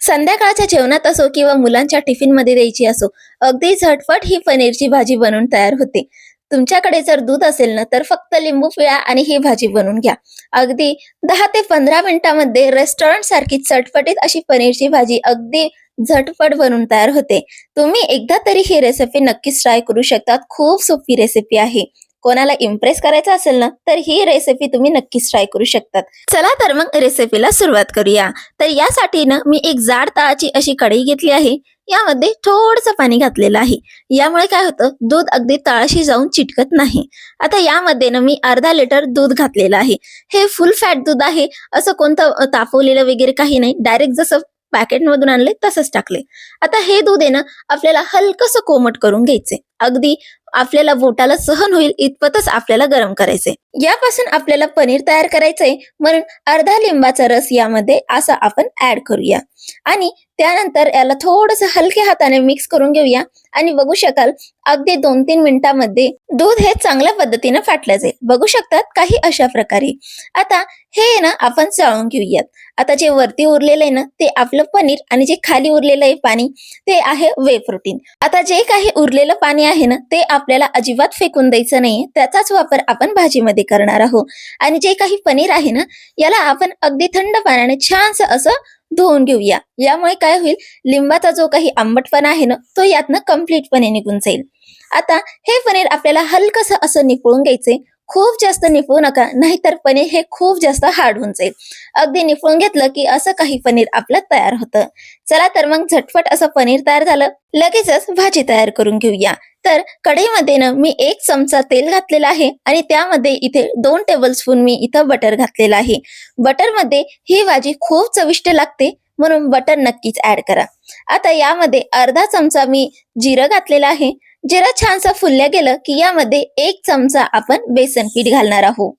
संध्याकाळच्या जेवणात असो किंवा मुलांच्या टिफिनमध्ये द्यायची असो अगदी झटपट ही पनीरची भाजी बनवून तयार होते. तुमच्याकडे जर दूध असेल ना तर फक्त लिंबू पिळा आणि ही भाजी बनवून घ्या. अगदी दहा ते पंधरा मिनिटांमध्ये रेस्टॉरंट सारखी चटपटीत अशी पनीरची भाजी अगदी झटपट बनवून तयार होते. तुम्ही एकदा तरी ही रेसिपी नक्कीच ट्राय करू शकतात. खूप सोपी रेसिपी आहे. कोणाला इम्प्रेस करायचं असेल ना तर ही रेसिपी तुम्ही नक्कीच ट्राय करू शकतात. चला तर मग रेसिपीला सुरुवात करूया. तर यासाठी ना मी एक जाड तळाची अशी कढई घेतली आहे. यामध्ये थोडंसं पाणी घातलेलं आहे. यामुळे काय होतं दूध अगदी तळाशी जाऊन चिटकत नाही. आता यामध्ये ना मी अर्धा लिटर दूध घातलेलं आहे. हे फुल फॅट दूध आहे. असं कोणतं तापवलेलं वगैरे काही नाही. डायरेक्ट जसं पॅकेटमधून आणले तसंच टाकले आता हे दूध आहे ना आपल्याला हलकस कोमट करून घ्यायचे अगदी आपल्याला बोटाला सहन होईल इतपतच आपल्याला गरम करायचे यापासून आपल्याला पनीर तयार करायचंय. म्हणून अर्धा लिंबाचा रस यामध्ये असा आपण ऍड करूया. आणि त्यानंतर याला थोडस हलक्या हाताने मिक्स करून घेऊया. आणि बघू शकाल अगदी दोन तीन मिनिटांमध्ये दूध हे चांगल्या पद्धतीने फाटलं जाईल. बघू शकतात काही अशा प्रकारे. आता हे ना आपण चाळून घेऊयात. आता जे वरती उरलेलं आहे ना ते आपलं पनीर आणि जे खाली उरलेलं आहे पाणी ते आहे वे प्रोटीन आता जे काही उरलेलं पाणी आहे ना ते आपल्याला अजिबात फेकून द्यायचं नाही त्याचाच वापर आपण भाजीमध्ये करणार आहोत. आणि जे काही पनीर आहे ना याला आपण अगदी थंड पाण्याने छानसं असं धुवून घेऊया. यामुळे काय होईल लिंबाचा जो काही आंबटपणा आहे ना तो यातनं कम्प्लीटपणे निघून जाईल. आता हे पनीर आपल्याला हलकसं असं निपळून घ्यायचे खूप जास्त निपळू नका नाहीतर पनीर हे खूप जास्त हार्ड होऊन जाईल. अगदी निपळून घेतलं की असं काही पनीर आपलं तयार होतं. चला तर मग झटपट असं पनीर तयार झालं. लगेचच भाजी तयार करून घेऊया. तर कढईमध्ये ना मी एक चमचा तेल घातलेला आहे आणि त्यामध्ये इथे दोन टेबल स्पून मी इथं बटर घातलेलं आहे. बटरमध्ये ही भाजी खूप चविष्ट लागते म्हणून बटर नक्कीच ऍड करा. आता यामध्ये अर्धा चमचा मी जिरं घातलेलं आहे. जिरं छानसा फुलल्या गेलं की यामध्ये एक चमचा आपण बेसन पीठ घालणार आहोत.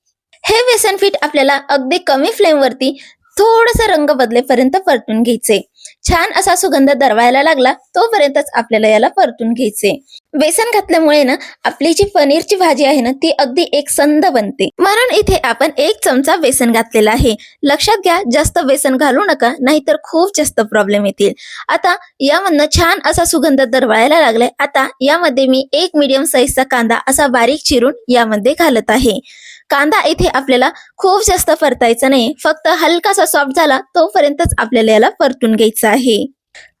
हे बेसन पीठ आपल्याला अगदी कमी फ्लेम वरती थोडस रंग बदलेपर्यंत परतून घ्यायचे छान असा सुगंध दरवायला लागला तोपर्यंतच आपल्याला याला परतून घ्यायचे. बेसन घातल्यामुळे ना आपली जी पनीरची भाजी आहे ना ती अगदी एक संद बनते. म्हणून इथे आपण एक चमचा बेसन घातलेला आहे. लक्षात घ्या जास्त बेसन घालू नका नाहीतर खूप जास्त प्रॉब्लेम येतील. आता यामधनं छान असा सुगंध दरवायला लागलाय. आता यामध्ये मी एक मीडियम साईजचा कांदा असा बारीक चिरून यामध्ये घालत आहे. कांदा इथे आपल्याला खूप जास्त परतायचा नाही. फक्त हलकासा सॉफ्ट झाला तोपर्यंतच आपल्याला याला परतून घ्यायचा आहे.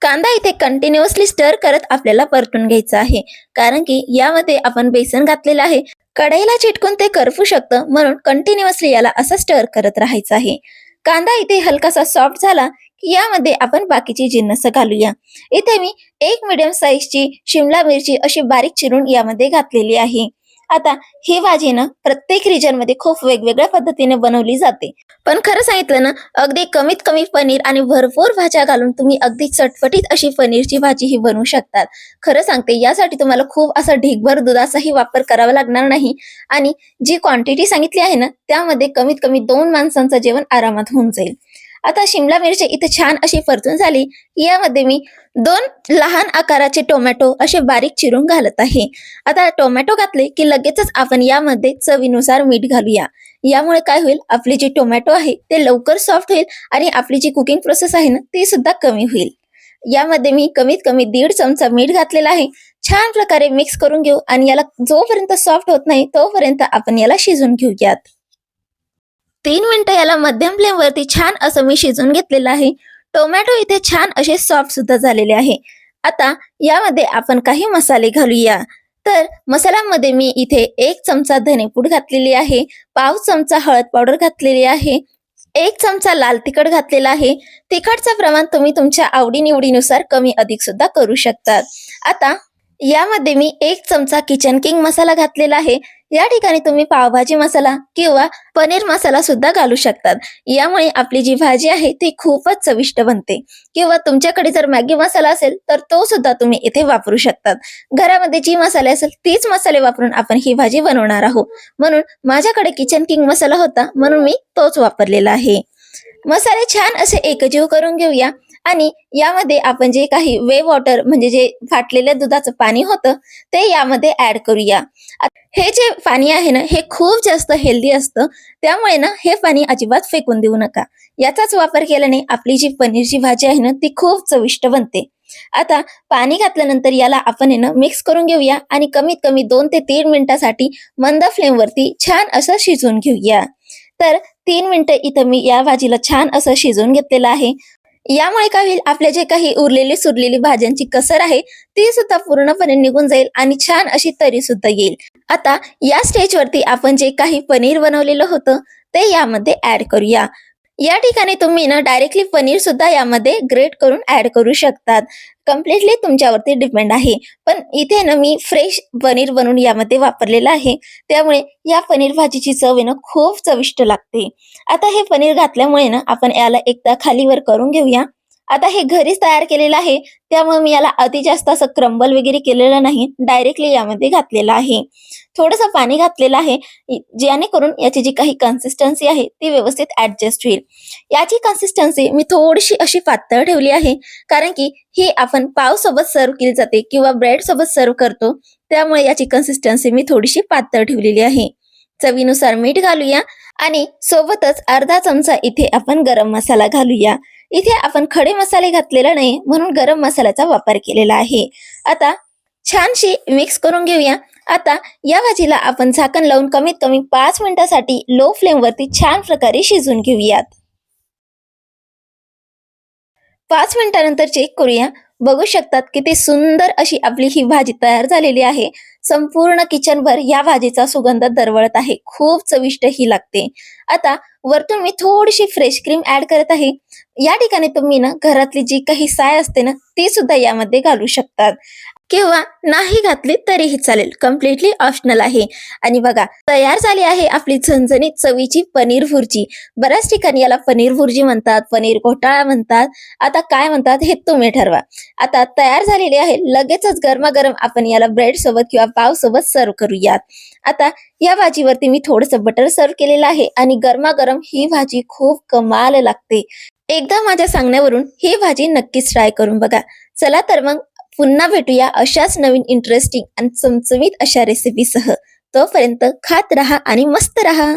कांदा इथे कंटिन्युअसली स्टर करत आपल्याला परतून घ्यायचा आहे. कारण की यामध्ये आपण बेसन घातलेलं आहे. कढईला चिटकून ते करपू शकतं म्हणून कंटिन्युअसली याला असं स्टर करत राहायचं आहे. कांदा इथे हलकासा सॉफ्ट झाला की यामध्ये आपण बाकीची जिन्नस घालूया. इथे मी एक मिडियम साईजची शिमला मिरची अशी बारीक चिरून यामध्ये घातलेली आहे. आता ही भाजी ना प्रत्येक रिजनमध्ये खूप वेगवेगळ्या पद्धतीने बनवली जाते. पण खरं सांगितलं ना अगदी कमीत कमी पनीर आणि भरपूर भाज्या घालून तुम्ही अगदी चटपटीत अशी पनीरची भाजी ही बनवू शकतात. खरं सांगते यासाठी तुम्हाला खूप असा ढीगभर दुधाचाही वापर करावा लागणार नाही. आणि जी क्वांटिटी सांगितली आहे ना त्यामध्ये कमीत कमी दोन माणसांचं जेवण आरामात होऊन जाईल. आता शिमला मिरची इथे छान अशी परतून झाली. यामध्ये मी दोन लहान आकाराचे टोमॅटो असे बारीक चिरून घालत आहे. आता टोमॅटो घातले की लगेचच आपण यामध्ये चवीनुसार मीठ घालूया. यामुळे काय होईल? आपली जी टोमॅटो आहे ते लवकर सॉफ्ट होईल आणि आपली जी कुकिंग प्रोसेस आहे ना ती सुद्धा कमी होईल. यामध्ये मी कमीत कमी दीड चमचा मीठ घातलेला आहे. छान प्रकारे मिक्स करून घेऊ आणि याला जोपर्यंत सॉफ्ट होत नाही तोपर्यंत आपण याला शिजून घेऊयात. तीन मिनटं याला मध्यम फ्लेमवरती छान असं मी शिजून घेतलेलं आहे. टोमॅटो इथे छान असे सॉफ्ट सुद्धा झालेले आहे. आता यामध्ये आपण काही मसाले घालूया. तर मसाल्यामध्ये मी इथे एक चमचा धनेपूड घातलेली आहे. पाव चमचा हळद पावडर घातलेली आहे. एक चमचा लाल तिखट घातलेला आहे. तिखटचं प्रमाण तुम्ही तुमच्या आवडीनिवडीनुसार कमी अधिक सुद्धा करू शकतात. आता यामध्ये मी एक चमचा किचन किंग मसाला घातलेला आहे. या ठिकाणी तुम्ही पावभाजी मसाला किंवा पनीर मसाला सुद्धा घालू शकतात. यामुळे आपली जी भाजी आहे ती खूपच चविष्ट बनते. किंवा तुमच्याकडे जर मॅगी मसाला असेल तर तो सुद्धा तुम्ही इथे वापरू शकतात. घरामध्ये जी मसाले असेल तीच मसाले वापरून आपण ही भाजी बनवणार आहोत. म्हणून माझ्याकडे किचन किंग मसाला होता म्हणून मी तोच वापरलेला आहे. मसाले छान असे एकजीव करून घेऊया. आणि यामध्ये आपण जे काही वे वॉटर म्हणजे जे फाटलेल्या दुधाचं पाणी होतं ते यामध्ये ऍड करूया. हे जे पाणी आहे ना हे खूप जास्त हेल्दी असतं. त्यामुळे ना हे पाणी अजिबात फेकून देऊ नका. याचाच वापर केल्याने आपली जी पनीरची भाजी आहे ना ती खूप चविष्ट बनते. आता पाणी घातल्यानंतर याला आपण आहे ना मिक्स करून घेऊया आणि कमीत कमी दोन ते तीन मिनिटासाठी मंद फ्लेमवरती छान असं शिजवून घेऊया. तर तीन मिनिटं इथं मी या भाजीला छान असं शिजवून घेतलेलं आहे. यामुळे काय होईल आपल्या जे काही उरलेली सुरलेली भाज्यांची कसर आहे ती सुद्धा पूर्णपणे निघून जाईल आणि छान अशी तरी सुद्धा येईल. आता या स्टेजवरती आपण जे काही पनीर बनवलेलं होतं ते यामध्ये ऍड करूया. या ठिकाणी तुम्ही ना डायरेक्टली पनीर सुद्धा यामध्ये ग्रेट करून ऍड करू शकतात. कम्प्लिटली तुमच्यावरती डिपेंड आहे. पण इथे ना मी फ्रेश पनीर बनवून यामध्ये वापरलेलं आहे. त्यामुळे या पनीर भाजीची चव आहे ना खूप चविष्ट लागते. आता हे पनीर घातल्यामुळे ना आपण याला एकदा खालीवर करून घेऊया. आता हे घरीच तयार केलेलं आहे. त्यामुळे मी याला अति जास्त असं क्रंबल वगैरे केलेलं नाही. डायरेक्टली यामध्ये घातलेलं आहे. थोडंसं पाणी घातलेलं आहे. जेणेकरून याची जी काही कन्सिस्टन्सी आहे ती व्यवस्थित ऍडजस्ट होईल. याची कन्सिस्टन्सी मी थोडीशी अशी पातळ ठेवली आहे. कारण की ही आपण पाव सोबत सर्व केली जाते किंवा ब्रेड सोबत सर्व करतो. त्यामुळे याची कन्सिस्टन्सी मी थोडीशी पातळ ठेवलेली आहे. चवीनुसार मीठ घालूया आणि सोबतच अर्धा चमचा इथे आपण गरम मसाला घालूया. इथे आपण खडे मसाले घातलेला नाही म्हणून गरम मसाल्याचा वापर केलेला आहे. आता छानशी मिक्स करून घेऊया. आता या भाजीला आपण झाकण लावून कमीत कमी पाच मिनिटासाठी लो फ्लेमवरती छान प्रकारे शिजून घेऊयात. पाच मिनिटानंतर चेक करूया. बघू शकतात किती सुंदर अशी आपली ही भाजी तयार झालेली आहे. संपूर्ण किचनभर या भाजीचा सुगंध दरवळत आहे. खूप चविष्ट ही लागते. आता वरतून मी थोडीशी फ्रेश क्रीम ऍड करत आहे. या ठिकाणी तुम्ही ना घरातली जी काही साय असते ना ती सुद्धा यामध्ये घालू शकतात. किंवा नाही घातली तरीही चालेल. कम्प्लिटली ऑप्शनल आहे. आणि बघा तयार झाली आहे आपली झणझणीत चवीची पनीर भुर्जी. बऱ्याच ठिकाणी याला पनीर भुर्जी म्हणतात पनीर घोटाळा म्हणतात. आता काय म्हणतात हे तुम्ही ठरवा. आता तयार झालेली आहे लगेचच गरमागरम आपण याला ब्रेड सोबत किंवा पाव सोबत सर्व करूयात. आता या भाजीवरती मी थोडस बटर सर्व केलेलं आहे आणि गरमागरम ही भाजी खूप कमाल लागते. एकदा माझ्या सांगण्यावरून ही भाजी नक्कीच ट्राय करून बघा. चला तर मग पुन्हा भेटूया अशाच नवीन इंटरेस्टिंग आणि चमचमीत अशा रेसिपीसह तोपर्यंत खात रहा आणि मस्त रहा.